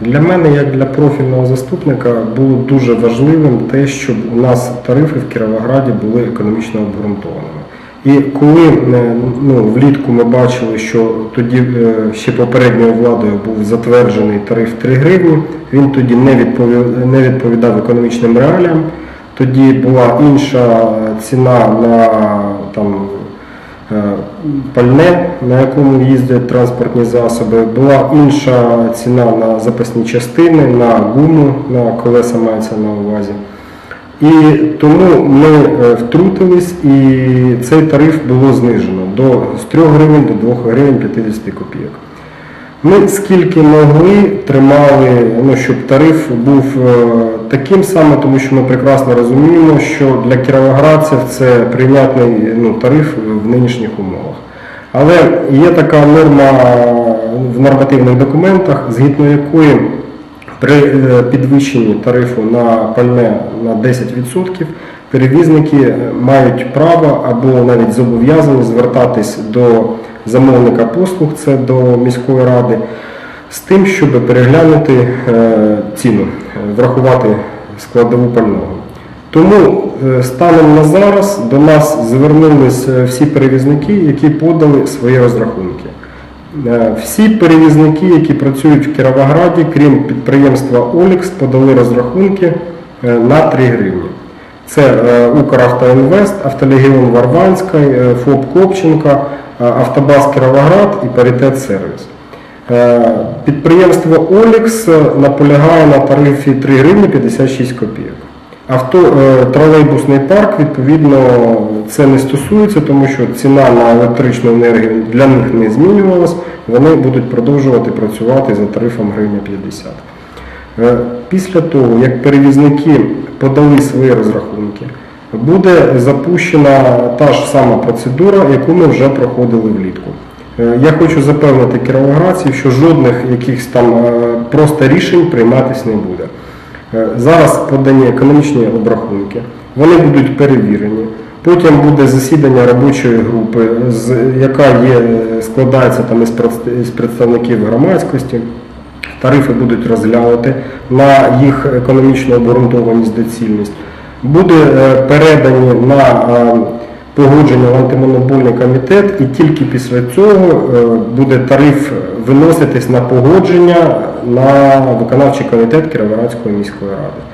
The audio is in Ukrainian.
Для мене, як для профільного заступника, було дуже важливим те, щоб у нас тарифи в Кіровограді були економічно обґрунтованими. І коли е, ну, влітку ми бачили, що тоді е, ще попередньою владою був затверджений тариф 3 гривні, він тоді не відповідав, не відповідав економічним реаліям. Тоді була інша ціна на там, пальне, на якому їздять транспортні засоби, була інша ціна на запасні частини, на гуму, на колеса мається на увазі. І тому ми е, втрутились і цей тариф було знижено до, з 3 гривень до 2 гривень 50 копійок. Ми скільки могли тримали, ну, щоб тариф був е, таким самим, тому що ми прекрасно розуміємо, що для кіровоградців це прийнятний ну, тариф в нинішніх умовах. Але є така норма в нормативних документах, згідно якої при е, підвищенні тарифу на пальне на 10% перевізники е, мають право або навіть зобов'язані звертатись до замовника послуг, це до міської ради, з тим, щоб переглянути е, ціну, врахувати складову пального. Тому е, станом на зараз до нас звернулись е, всі перевізники, які подали свої розрахунки. Всі перевізники, які працюють в Кіровограді, крім підприємства Олікс, подали розрахунки на 3 гривні. Це е, Укравтоінвест, Автолегіон Варванська, е, ФОП Копченка, е, Автобаз Кіровоград і Паритет Сервіс. Підприємство Олікс наполягає на тарифі 3 гривні 56 копійок. Авто, тролейбусний парк, відповідно, це не стосується, тому що ціна на електричну енергію для них не змінювалась, вони будуть продовжувати працювати за тарифом гривня 50. Е, Після того, як перевізники подали свої розрахунки, буде запущена та ж сама процедура, яку ми вже проходили влітку. Е, Я хочу запевнити кіровоградців, що жодних якихось там е, просто рішень прийматись не буде. Зараз подані економічні обрахунки, вони будуть перевірені. Потім буде засідання робочої групи, яка є, складається там із представників громадськості. Тарифи будуть розглянути на їх економічну обґрунтованість, доцільність. Буде е, передані на е, погодження в антимонопольний комітет, і тільки після цього е, буде тариф виноситись на погодження на виконавчий комітет Кіровоградської міської ради.